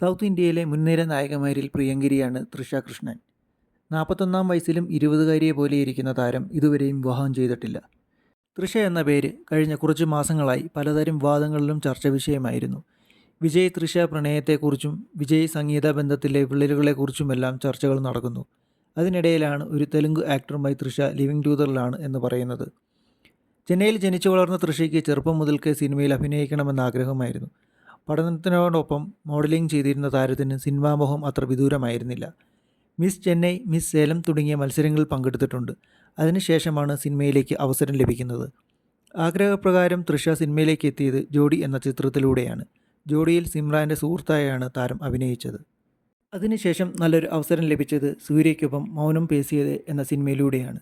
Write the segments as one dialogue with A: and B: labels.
A: South ഇന്ത്യയിലെ മുൻനിര നായകന്മാരിൽ പ്രിയങ്കരിയാണ് തൃഷ കൃഷ്ണൻ. നാൽപ്പത്തൊന്നാം വയസ്സിലും ഇരുപതുകാരിയെ പോലെ ഇരിക്കുന്ന താരം ഇതുവരെയും വിവാഹം ചെയ്തിട്ടില്ല. തൃഷ എന്ന പേര് കഴിഞ്ഞ കുറച്ച് മാസങ്ങളായി പലതരം വാദങ്ങളിലും ചർച്ച വിഷയമായിരുന്നു. വിജയ് തൃഷ പ്രണയത്തെക്കുറിച്ചും വിജയ് സംഗീത ബന്ധത്തിലെ വിള്ളലുകളെക്കുറിച്ചുമെല്ലാം ചർച്ചകൾ നടക്കുന്നു. അതിനിടയിലാണ് ഒരു തെലുങ്ക് ആക്ടറുമായി തൃഷ ലിവിംഗ് ടൂതറിലാണ് എന്ന് പറയുന്നത്. ചെന്നൈയിൽ ജനിച്ചു വളർന്ന തൃഷയ്ക്ക് ചെറുപ്പം മുതൽക്കേ സിനിമയിൽ അഭിനയിക്കണമെന്ന ആഗ്രഹമായിരുന്നു പഠനത്തിനോടൊപ്പം മോഡലിംഗ് ചെയ്തിരുന്ന താരത്തിന് സിനിമാമോഹം അത്ര വിദൂരമായിരുന്നില്ല. മിസ് ചെന്നൈ മിസ് സേലം തുടങ്ങിയ മത്സരങ്ങളിൽ പങ്കെടുത്തിട്ടുണ്ട്. അതിനുശേഷമാണ് സിനിമയിലേക്ക് അവസരം ലഭിക്കുന്നത്. ആഗ്രഹപ്രകാരം തൃഷ സിനിമയിലേക്ക് എത്തിയത് ജോഡി എന്ന ചിത്രത്തിലൂടെയാണ്. ജോഡിയിൽ സിമ്രാന്റെ സുഹൃത്തായാണ് താരം അഭിനയിച്ചത്. അതിനുശേഷം നല്ലൊരു അവസരം ലഭിച്ചത് സൂര്യയ്ക്കൊപ്പം മൗനം പേസിയത് എന്ന സിനിമയിലൂടെയാണ്.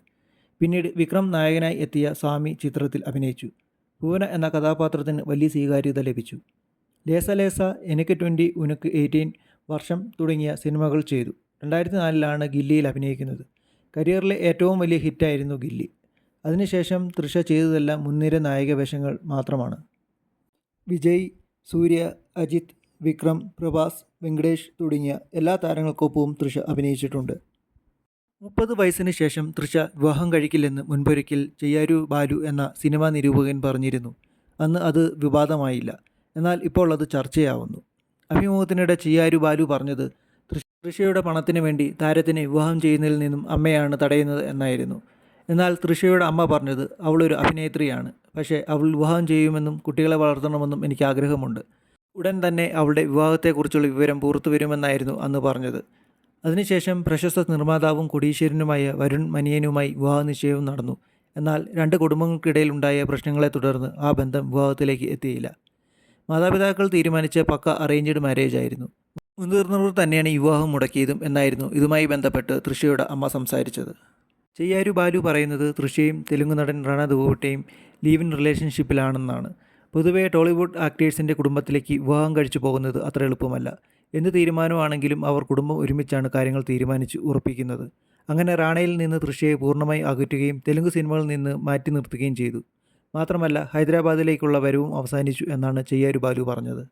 A: പിന്നീട് വിക്രം നായകനായി എത്തിയ സ്വാമി ചിത്രത്തിൽ അഭിനയിച്ചു. ഭുവന എന്ന കഥാപാത്രത്തിന് വലിയ സ്വീകാര്യത ലഭിച്ചു. ലേസ ലേസ എനിക്ക് ട്വന്റി ഉനക്ക് എയ്റ്റീൻ വർഷം തുടങ്ങിയ സിനിമകൾ ചെയ്തു. രണ്ടായിരത്തി നാലിലാണ് ഗില്ലിയിൽ അഭിനയിക്കുന്നത്. കരിയറിലെ ഏറ്റവും വലിയ ഹിറ്റായിരുന്നു ഗില്ലി. അതിനുശേഷം തൃഷ ചെയ്തതെല്ലാം മുൻനിര നായക വേഷങ്ങൾ മാത്രമാണ്. വിജയ് സൂര്യ അജിത് വിക്രം പ്രഭാസ് വെങ്കടേഷ് തുടങ്ങിയ എല്ലാ താരങ്ങൾക്കൊപ്പവും തൃഷ അഭിനയിച്ചിട്ടുണ്ട്. മുപ്പത് വയസ്സിന് ശേഷം തൃഷ വിവാഹം കഴിക്കില്ലെന്ന് മുൻപൊരിക്കൽ ചെയ്യാരു ബാലു എന്ന സിനിമാ നിരൂപകൻ പറഞ്ഞിരുന്നു. അന്ന് അത് വിവാദമായില്ല. എന്നാൽ ഇപ്പോൾ അത് ചർച്ചയാവുന്നു. അഭിമുഖത്തിനിടെ ചെയ്യാരു ബാലു പറഞ്ഞത് തൃഷ- തൃഷയുടെ പണത്തിന് വേണ്ടി താരത്തിനെ വിവാഹം ചെയ്യുന്നതിൽ നിന്നും അമ്മയാണ് തടയുന്നത് എന്നായിരുന്നു. എന്നാൽ തൃഷയുടെ അമ്മ പറഞ്ഞത് അവളൊരു അഭിനേത്രിയാണ്. പക്ഷേ അവൾ വിവാഹം ചെയ്യുമെന്നും കുട്ടികളെ വളർത്തണമെന്നും എനിക്ക് ആഗ്രഹമുണ്ട്. ഉടൻ തന്നെ അവളുടെ വിവാഹത്തെക്കുറിച്ചുള്ള വിവരം പുറത്തു വരുമെന്നായിരുന്നു അന്ന് പറഞ്ഞത്. അതിനുശേഷം പ്രശസ്ത നിർമ്മാതാവും കൊടീശ്വരനുമായ വരുൺ മനിയനുമായി വിവാഹ നിശ്ചയവും നടന്നു. എന്നാൽ രണ്ട് കുടുംബങ്ങൾക്കിടയിലുണ്ടായ പ്രശ്നങ്ങളെ തുടർന്ന് ആ ബന്ധം വിവാഹത്തിലേക്ക് എത്തിയില്ല. മാതാപിതാക്കൾ തീരുമാനിച്ച പക്ക അറേഞ്ച്ഡ് മാരേജ് ആയിരുന്നു. മുതിർന്നവർ തന്നെയാണ് വിവാഹം മുടക്കിയതും എന്നായിരുന്നു ഇതുമായി ബന്ധപ്പെട്ട് തൃഷയുടെ അമ്മ സംസാരിച്ചത്. ചെയ്യാരു ബാലു പറയുന്നത് തൃഷയും തെലുങ്ക് നടൻ റണ ദുവട്ടയും ലീവ് ഇൻ റിലേഷൻഷിപ്പിലാണെന്നാണ് പൊതുവേ ടോളിവുഡ് ആക്ടേഴ്സിന്റെ കുടുംബത്തിലേക്ക് വിവാഹം കഴിച്ചു പോകുന്നത് അത്ര എളുപ്പമല്ല. എന്ത് തീരുമാനമാണെങ്കിലും അവർ കുടുംബം ഒരുമിച്ചാണ് കാര്യങ്ങൾ തീരുമാനിച്ച് ഉറപ്പിക്കുന്നത്. അങ്ങനെ റാണയിൽ നിന്ന് തൃഷയെ പൂർണമായി അകറ്റുകയും തെലുങ്ക് സിനിമകളിൽ നിന്ന് മാറ്റി നിർത്തുകയും ചെയ്തു. മാത്രമല്ല ഹൈദരാബാദിലേക്കുള്ള വരവും അവസാനിച്ചു എന്നാണ് ചെയ്യാരു ബാലു പറഞ്ഞത്